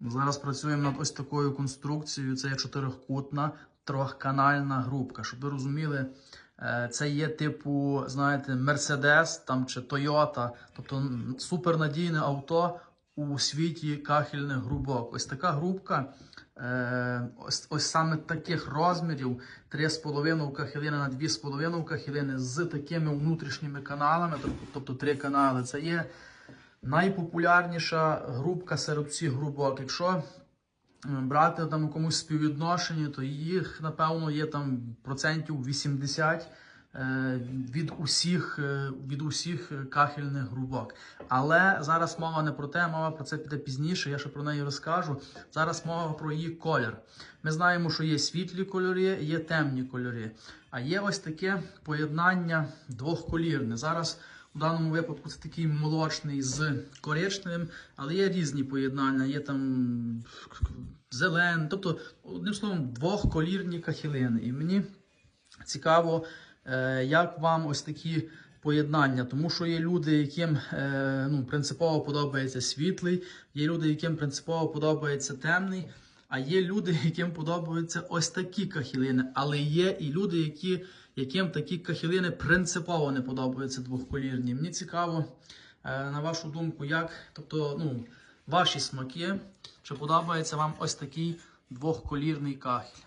Зараз працюємо над ось такою конструкцією. Це є чотирикутна трьохканальна грубка. Щоб ви розуміли, е, це є типу, знаєте, Mercedes там чи Toyota, тобто супернадійне авто у світі кахельних грубок. Ось така грубка. е, Ось, ось саме таких розмірів 3,5 кахелини на 2,5 кахелини з такими внутрішніми каналами, тобто три канали. Це є найпопулярніша грубка серед всіх грубок. Якщо е, брати там комусь співвідношенні, то їх, напевно, є там процентів 80 е, від усіх, е, від усіх кахельних грубок. Але зараз мова не про те, мова про це піде пізніше, я ще про неї розкажу. Зараз мова про її колір. Ми знаємо, що є світлі кольори, є темні кольори. А є ось таке поєднання двохколірне. Зараз у даному випадку це такий молочний з коричневим, але є різні поєднання, є там зелений, тобто, одним словом, двохколірні кахілини. І мені цікаво, е, як вам ось такі поєднання, тому що є люди, яким е, ну, принципово подобається світлий, є люди, яким принципово подобається темний. А є люди, яким подобаються ось такі кахілини. Але є і люди, які, яким такі кахілини принципово не подобаються двохколірні. Мені цікаво, е, на вашу думку, як, тобто, ну, ваші смаки, чи подобається вам ось такий двохколірний кахель.